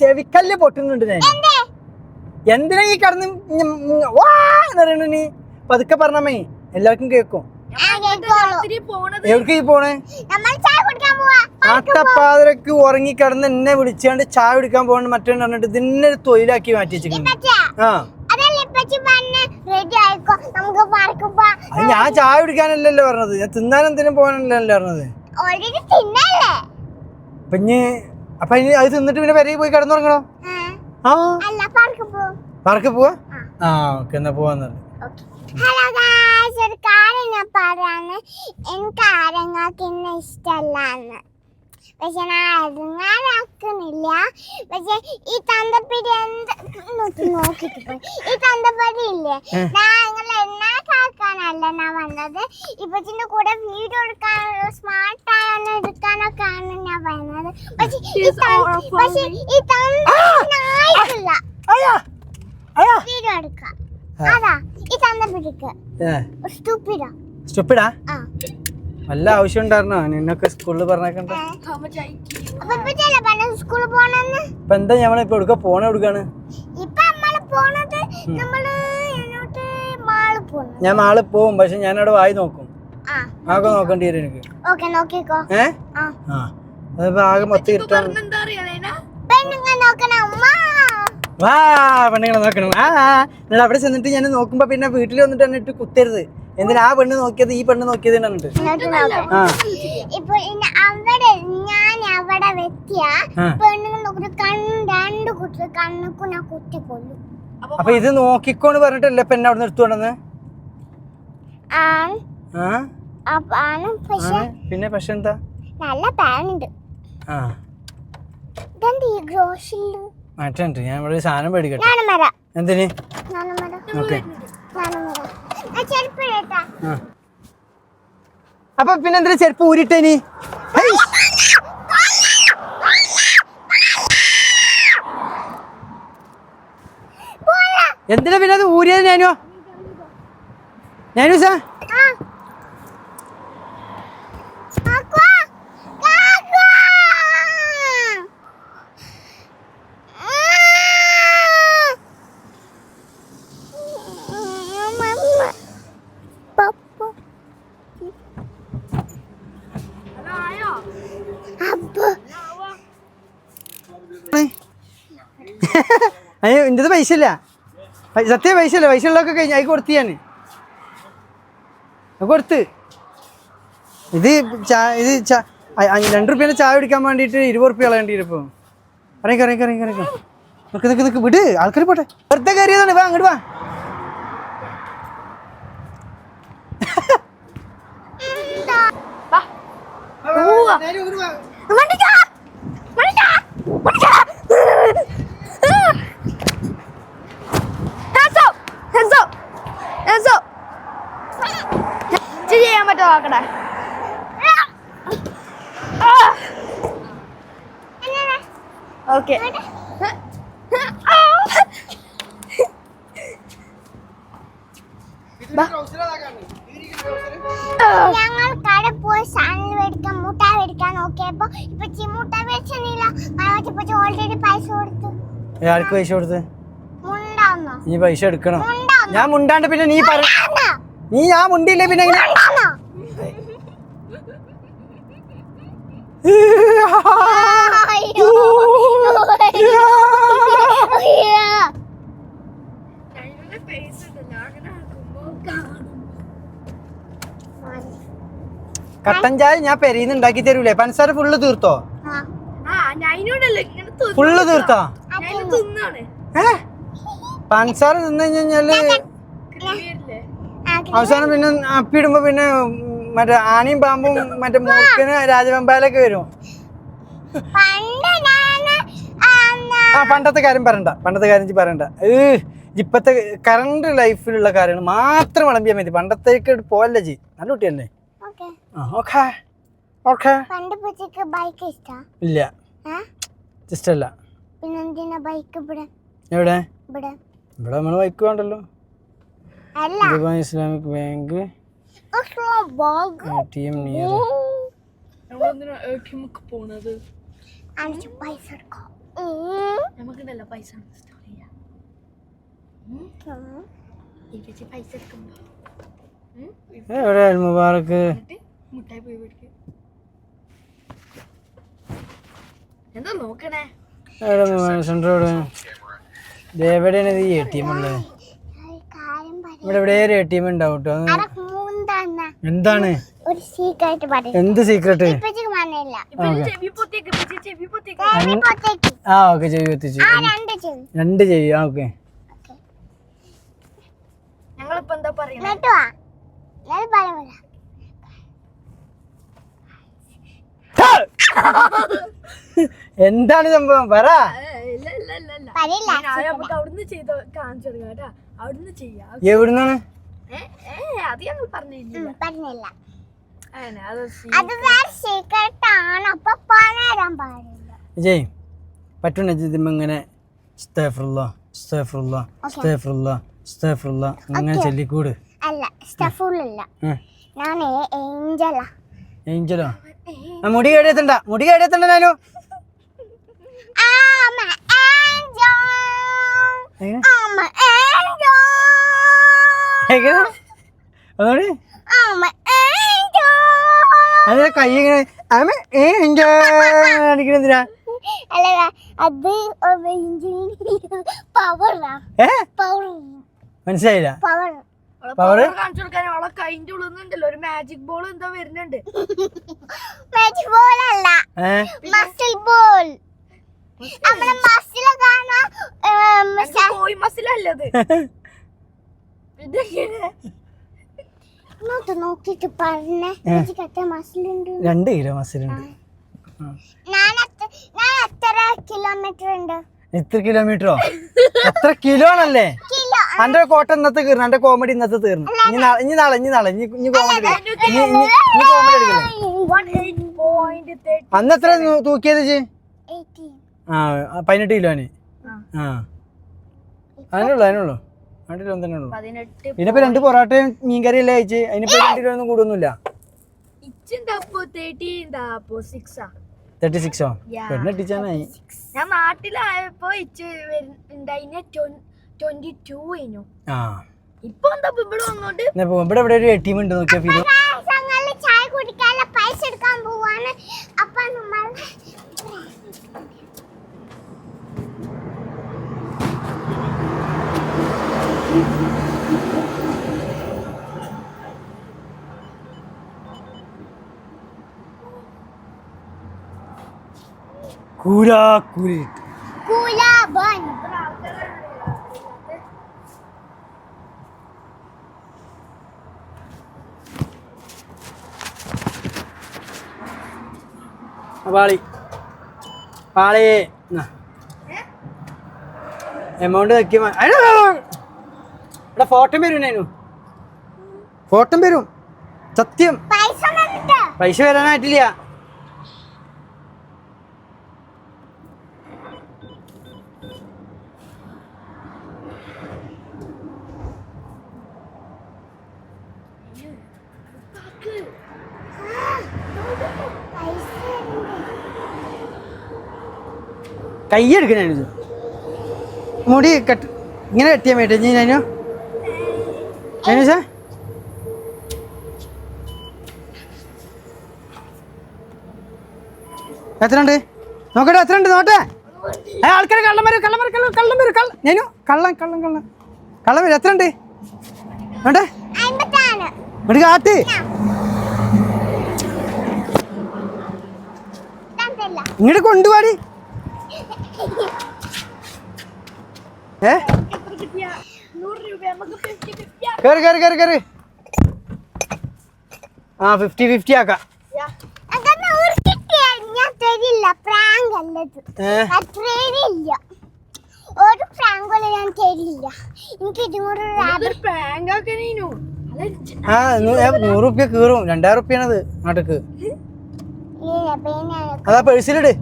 ചെവിക്കല്ല് പൊട്ടുന്നുണ്ട് ഞാൻ. എന്തിനാ ഈ കടന്ന് ഞ- ഞ- വാ എന്ന് പറയണ നീ? പതുക്കെ പറഞ്ഞമ്മേ എല്ലാവർക്കും പോണത് എവിടേക്ക് പോണേ? അട്ടപ്പാതിരക്ക് ഉറങ്ങി കിടന്ന് എന്നെ വിളിച്ചാണ്ട് ചായ കുടിക്കാൻ പോകണ മറ്റേ പറഞ്ഞിട്ട് ഇതിന്നെ ഒരു തൊഴിലാക്കി മാറ്റി വെച്ചിട്ടുണ്ട് ആ. ഞാൻ ചായ കുടിക്കാനല്ലല്ലോ പറഞ്ഞത്. ഞാൻ തിന്നാൻ എന്തിനും പോകാനല്ലല്ലോ പറഞ്ഞത്. തിന്നല്ലേ? അപ്പൊ ഇനി അത് തിന്നിട്ട് പിന്നെ പെരയിൽ പോയി കിടന്നുറങ്ങണോ? ആ, പാർക്ക് പോവും? ആ. ഓക്കെ എന്നാ പോവാന്നത് ഹലോ ഗായ്സ് ഒരു കാര്യം പറയാന്ന്. എനിക്ക് ഇഷ്ടമല്ലാന്ന്. പക്ഷെ ഞാൻ പക്ഷെ ഈ തന്തപ്പിടി എന്ത്? നോക്കി നോക്കിട്ട് പോയി ഈ തന്തപ്പടി ഇല്ലേ? ഞാൻ എണ്ണാക്കാക്കാനല്ല ഞാൻ വന്നത്. ഇപ്പച്ചിന്റെ കൂടെ വീഡിയോ എടുക്കാനോ സ്മാർട്ട് ആയോന്ന് എടുക്കാനൊക്കെയാണ് ഞാൻ വന്നത്. പക്ഷെ ഈ അയ്യാ! വീഡിയോ എടുക്കാം. അതാ ഈ തന്ന പിടിക്ക്. സ്റ്റുപ്പിഡാ സ്റ്റുപ്പിടാ ആ. ആവശ്യം ഉണ്ടായിരുന്നോ? നിന്നൊക്കെ സ്കൂളിൽ പറഞ്ഞേക്കണ്ട. ഇപ്പൊ എന്താ ഞമ്മളിപ്പോ എടുക്ക പോണ എടുക്കാണ് ഇപ്പൊ നമ്മൾ പോണത് നമ്മൾ ഞാൻ നാളെ പോവും പക്ഷെ ഞാൻ അവിടെ വായി നോക്കും. ആ. ആകെ നോക്കേണ്ടി വരും എനിക്ക്. നോക്കിക്കോ. ഏ? ആ. ആ. അതിപ്പോ ആകെ മൊത്തം ഉമ്മ. വാ പെണ്ണുങ്ങളെ നോക്കണം. ആ നിങ്ങൾ അവിടെ ചെന്നിട്ട് ഞാൻ നോക്കുമ്പോ പിന്നെ വീട്ടിൽ വന്നിട്ട് എന്നിട്ട് കുത്തരുത്. എന്തിനാ ആ പെണ്ണ് നോക്കിയത് ഈ പെണ്ണ് നോക്കിയത് എന്നിട്ട് ഇങ്ങോട്ട് ആ. ഇപ്പൊ ഇനി അവിടെ ഞാൻ അവിടെ ആ. പെണ്ണുങ്ങൾ കണ്ണ് രണ്ട് കുട്ടി കണ്ണുക്കും ഞാൻ കുത്തി കൊല്ലും അപ്പൊ ഇത് നോക്കിക്കോന്ന് പറഞ്ഞിട്ടല്ലേ പെണ്ണ് അവിടെ നിർത്തുകൊണ്ടെന്ന് ആണ് ആ അപ്പൊ ആണ് പക്ഷെ ആണ് പിന്നെ പക്ഷെ എന്താ? നല്ല പാനുണ്ട്. മാറ്റുണ്ട്. ഞാൻ ഇവിടെ സാധനം മേടിക്കട്ടെ? എന്തിന്? ഓക്കെ. അപ്പൊ പിന്നെ എന്തിനാ ചെരുപ്പ് ഊരിട്ടേനി എന്തിനാ പിന്നെ അത് ഊരിയത് ഞാനോ? അയ്യോ എന്റെ പൈസ ഇല്ല. സത്യം പൈസ ഇല്ല. പൈസ ഉള്ളതൊക്കെ കഴിഞ്ഞ് അതിൽ കൊടുത്തിയാണ്. ഞാൻ കൊടുത്ത് ഇത് ചാ ഇത് ചാ രണ്ട് റുപ്യേന്റെ ചായ കുടിക്കാൻ വേണ്ടിയിട്ട് ഇരുപത് റുപ്യ കളയേണ്ടി വരും ഇപ്പോൾ അറിയിക്കാം അറിയിക്കാം നിൽക്ക് നിൽക്ക് നിക്ക് വിട് ആൾക്കാർ പോട്ടെ വെറുതെ കയറിയതാണ് വാ അങ്ങോട്ട് വാ എന്താ? നേരെ വാ. വണ്ടിക്കാ. വണ്ടിക്കാ. വണ്ടിക്കാ. നോക്കട്ടെ എങ്ങനെ? ഓക്കെ. ഞങ്ങൾ കട പോയി സാധനം മേടിക്കാൻ മുട്ട മേടിക്കാൻ നോക്കിയപ്പോ ഇപ്പൊ മുട്ടായി മേടിച്ചില്ല ഓൾറെഡി പൈസ കൊടുത്തു. ആർക്ക് പൈസ കൊടുത്ത്? മുണ്ടാന്നോ? നീ പൈസ എടുക്കണം? ഞാൻ മുണ്ടാണ്ട് പിന്നെ നീ പറ നീ ഞാൻ മുണ്ടില്ലേ പിന്നെ കട്ടൻ ചായ ഞാൻ പെരീന്ന് ഉണ്ടാക്കി തരൂലേ. പഞ്ചസാര ഫുള്ള് തീർത്തോ? ഫുള്ള് തീർത്തോ? ഏ? പഞ്ചസാര തിന്നു കഴിഞ്ഞാൽ അവസാനം പിന്നെ അപ്പിടുമ്പോ പിന്നെ മറ്റേ ആനയും പാമ്പും മറ്റേ മൂർക്കന് രാജവെമ്പാലൊക്കെ വരും. ആ, പണ്ടത്തെ കാര്യം പറയണ്ട. പണ്ടത്തെ കാര്യം പറയണ്ട. ഏ ഇപ്പത്തെ കറണ്ട് ലൈഫിലുള്ള കാര്യങ്ങൾ മാത്രം വിളമ്പിയാൽ മതി. പണ്ടത്തേക്ക് പോവല്ലേ ജി നല്ല കുട്ടിയല്ലേ? ഓക്കേ. ഓക്കെ. ഇല്ല. ഇഷ്ടല്ല. എവിടെ? ഇവിടെ. നമ്മൾ ബൈക്ക് വേണ്ടല്ലോ. Islamic bank T M near നമ്മളെന്തിനാ ഏക്കിമുക്ക് പോണത് അഞ്ച് പൈസ എടുക്കാം ഉം. നമുക്കുണ്ടല്ലോ പൈസ സ്റ്റോർ ചെയ്യാം ഇപ്പച്ചി പൈസ എടുക്കുമ്പോ ഉം, എവിടെ മുബാറക്ക് മുട്ടായി പോയി മേടിക്കും എന്താ നോക്കണേ എവിടെ എവിടെയാണ് ഇത് എ ടി എം ഉള്ളത്? ഇവിടെ എവിടെ ഒരു എ ടി എം ഉണ്ടാവും കേട്ടോ? എന്താണ്? ഒരു സീക്രട്ട് പറയും. എന്ത് സീക്രട്ട് ആ ഓക്കെ. ചെവി എത്തിച്ചു ആ രണ്ട് ചെവി. ആ ഓക്കെ. ഞങ്ങളിപ്പോ എന്താ പറയണേ? എന്നിട്ട് വാ. ഞാൻ പറയാം എന്താണ് സംഭവം? പറ. എവിടുന്നാണ്? അത് ഞങ്ങൾ പറഞ്ഞില്ല പറഞ്ഞില്ല. അങ്ങനെ അത് സീ- അത് വേറെ സീക്രട്ട് ആണ്. അപ്പൊ പറയാൻ പാടില്ല. ജയ് പറ്റൂല ഇതിമ്മ ഇങ്ങനെ സ്തേഫറുള്ള സ്തേഫറുള്ള സ്തേഫറുള്ള സ്തേഫറുള്ള ഇങ്ങനെ ചൊല്ലിക്കൂട്. അല്ല സ്റ്റഫുള്ളില്ല ഞാൻ ഏഞ്ചലാ. ഏഞ്ചലോ? മുടി കേടിയെത്തണ്ട മുടി കേടിയെത്തണ്ട ഞാനു. എങ്ങനെ? I'm അതെ കൈ ഇങ്ങനെ ആമ ഏ അടിക്കണെന്തിനാ? അല്ല അത് പവറാ ഏ? പവർ മനസ്സിലായില്ല. Power power? കാണിച്ചു കൊടുക്കാൻ അവളെ ഉള്ളിൽ ഒരു മാജിക് ബോൾ എന്തോ വരുന്നുണ്ട്. മാജിക് ബോൾ അല്ല. മസിൽ ബോൾ നമ്മുടെ മസിൽ അത് കോഴി മസിലല്ലത് ഇങ്ങോട്ട് നോക്കിട്ട് പറഞ്ഞേ. രണ്ട് കിലോ മസിലുണ്ട്. എത്ര കിലോമീറ്ററോ എത്ര കിലോ ആണല്ലേ? അന്റെ കോട്ട ഇന്നത്തെ തീർന്നു അന്റെ കോമഡി ഇന്നത്തെ തീർന്നു. ഇനി നാളെ ഇനി നാളെ ഇനി നാളെ. ഇനി ഇനി കോമഡി കോമഡി അന്ന് എത്ര തൂക്കിയത് ചേ ആ പതിനെട്ട് കിലോന്. ആ. അതിനുള്ളൂ അതിനുള്ളൂ. രണ്ട് കിലോ തന്നെ ഉള്ളൂ ഇതിനിപ്പോ രണ്ട് പൊറോട്ടയും മീൻകറി അല്ലേ അയച്ച് അതിനിപ്പോ രണ്ട് കിലോ ഒന്നും കൂടുന്നില്ല ഇച്ചുണ്ടാപ്പോ തേർട്ടി സിക്സാ തേർട്ടി സിക്സോ Yeah. പെണ്ണ് എട്ടിച്ചാനായി ഞാൻ നാട്ടിലായപ്പോ ഇച്ച് ട്വന്റി ടു കഴിഞ്ഞു ആ. ഇപ്പൊ എന്താ ഇവിടെ വന്നോണ്ട്? ഇവിടെ ഇവിടെ ഒരു ടി ഉണ്ട് നോക്കിയാ ചായ കുടിക്കാനുള്ള പൈസ എടുക്കാൻ പോവാണ്. അപ്പൊ നമ്മൾ കൂരാ കൂരിട്ട് കുലാബൻ പാളി. പാളി. എമൗണ്ട് വെക്കുമ്പോ ഇവിടെ ഫോട്ടോ വരും ഞാനു ഫോട്ടോ വരും. സത്യം. പൈസ വരാനായിട്ടില്ല. കൈ എടുക്കണേ മുടി കെട്ട് ഇങ്ങനെ കെട്ടിയാൽ വേണ്ടി ഞാൻ സാ? എത്ര ഉണ്ട് നോക്കട്ടെ എത്ര ഉണ്ട് നോട്ടെ? ഏ ആൾക്കാർ കള്ളം വരും കള്ളം വരും കള്ളം കള്ളം വരും കള്ളം. ഞാനു കള്ളം കള്ളം കള്ളം. കള്ളം വരും എത്ര ഉണ്ട് നോട്ടെ ഒരു കാട്ട് തന്നില്ല ഇങ്ങോട്ട് കൊണ്ടുപോടി ഏ? കയറി കയറി കയറി കയറി ആ ഫിഫ്റ്റി ഫിഫ്റ്റി ആക്കാം. ഒരു ഞാൻ തരില്ല. എനിക്ക് ആ നൂ- ഏ, നൂറ് റുപ്യ കീറും. രണ്ടായിരം റുപ്യാണത് നാട്ടിക്ക്. അതാ പേഴ്സിലിട്.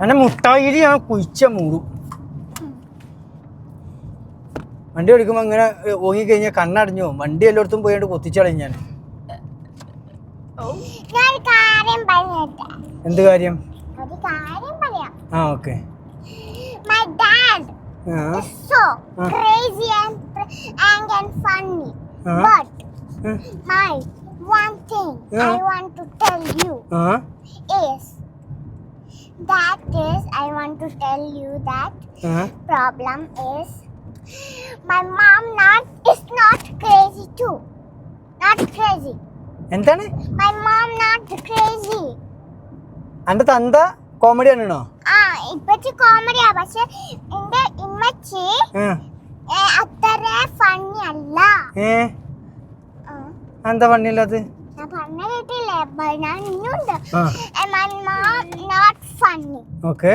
എനിക്ക് മുട്ടായി ഞാൻ കുഴിച്ച മൂടും. വണ്ടി ഓടിക്കുമ്പോൾ ഇങ്ങനെ ഓങ്ങി കഴിഞ്ഞ കണ്ണടഞ്ഞു വണ്ടി എല്ലായിടത്തും പോയിട്ട് കൊത്തിച്ചളയും ഞാൻ. എന്ത് കാര്യം? ആ okay. Crazy and and, funny. Uh -huh. but Ah. my one thing yeah. I want to tell you uh-huh. is that is I want to tell you that uh-huh. problem is my mom not is not crazy too not crazy എന്താണ് my mom not crazy And എന്റെ തന്ത comedy ആണോ ആ ഇപ്പച്ചി കോമഡിയാ പക്ഷെ എന്റെ ഇമ്മച്ചി അത്ര ഫണ്ണി അല്ല not funny? ഓക്കെ.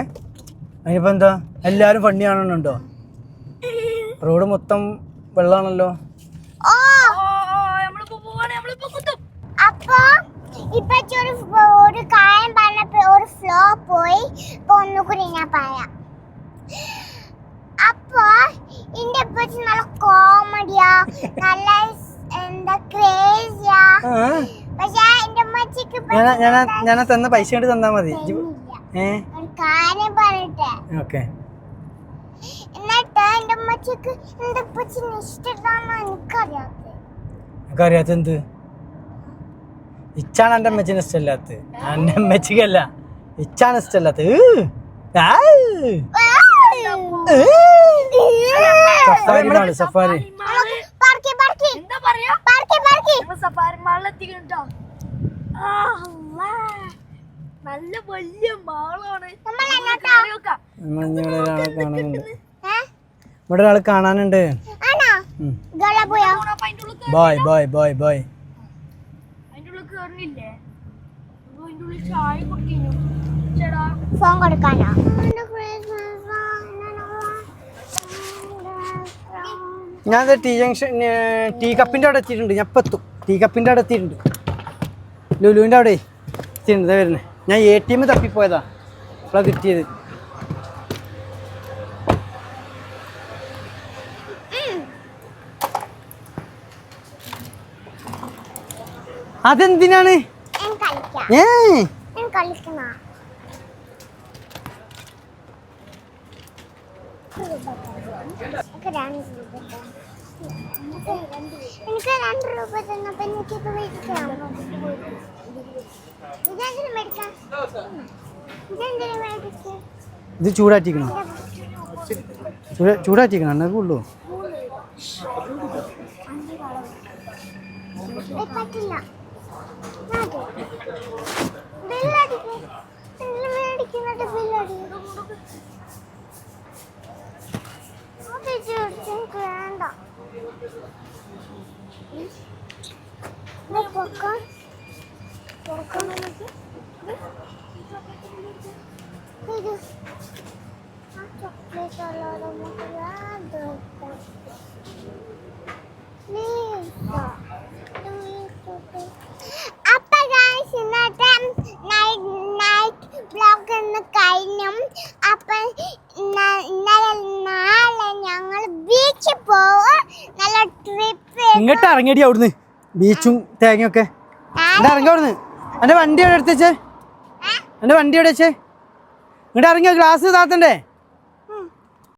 അതിനിപ്പോ എന്താ? എല്ലാരും ഫണ്ണി ആണെന്നുണ്ടോ? റോഡ് മൊത്തം വെള്ളാണല്ലോ. അപ്പൊ ഇപ്പച്ചി ഒരു കാര്യം പറഞ്ഞപ്പോ ഒരു ഫ്ലോ പോയി. ഇപ്പൊ ഒന്നുകൂടി ഞാൻ പറയാം. അപ്പൊ എന്റെ ഇപ്പച്ചി നല്ല കോമഡിയാ നല്ല എന്റെ ഞാൻ തന്ന പൈസ കൊണ്ട് തന്നാ മതി. ഓക്കെ. എന്നിട്ട് എന്റെ അമ്മച്ചിക്ക് എന്റെ അപ്പച്ചിന് ഇഷ്ടമാണെന്ന് എനിക്കറിയാത്തത്. എനിക്ക് അറിയാത്ത എന്ത് ഇച്ചാണ് എന്റെ അമ്മച്ചിന് ഇഷ്ടമല്ലാത്ത എന്റെ അമ്മച്ചിക്കല്ല ഇച്ചാണ് ഇഷ്ടമല്ലാത്ത സഫാരി. സഫാരി സഫാരി മാളിൽ എത്തിക്കട്ടോ നല്ല വലിയ മാളാണ്? ഇവിടെ ഒരാൾ കാണാനുണ്ട്. Boy boy boy boy. അതിന്റെ ഉള്ളിൽ കേറണില്ലേ അപ്പൊ അതിന്റെ ഉള്ളിൽ ചായ കുടിക്കുന്നു ചേടാ ഫോൺ കൊടുക്കാനോ ഞാൻ ടീ ജംഗ്ഷൻ ടീ കപ്പിന്റെ അവിടെ എത്തിയിട്ടുണ്ട്. ഞാൻ ഇപ്പം എത്തും. ടീ കപ്പിന്റെ അവിടെ എത്തിയിട്ടുണ്ട്. ലുലുവിന്റെ അവിടെ എത്തിയിട്ടുണ്ട്. വരുന്നത് ഞാൻ എ ടി എം തപ്പിപ്പോയതാ. അപ്പോഴാണ് കിട്ടിയത്. അതെന്തിനാണ്? ഏ? കളിക്കണ എനിക്ക് രണ്ട് രൂപ. എനിക്ക് രണ്ട് രൂപ തന്നപ്പോ എനിക്കിത് മേടിക്കാം ഇതെന്തിനു മേടിക്കാം ഇതെന്തിനു മേടിക്കാം ഇത് ചൂടാറ്റിക്കണോ? ചൂടാറ്റിക്കണം? എന്നൊക്കെ ഉള്ളൂ? അപ്പൊ ഗൈസ് ഇന്നത്തെ നൈറ്റ് നൈറ്റ് ബ്ലോഗ് ഒന്ന് കഴിഞ്ഞു. അപ്പൊ ഇന്നലെ നാളെ ഞങ്ങൾ ബീച്ചിൽ പോവും നല്ല ട്രിപ്പ് ഇങ്ങോട്ട് ഇറങ്ങിയടി അവിടുന്ന്. ബീച്ചും തേങ്ങയൊക്കെ ഒക്കെ. ഇറങ്ങി അവിടുന്ന്. എന്റെ വണ്ടി എവിടെ എടുത്തേ എന്റെ എന്റെ വണ്ടി എവിടെ വെച്ചേ? ഇങ്ങോട്ട് ഇറങ്ങിയോ ഗ്ലാസ് താത്തണ്ടേ?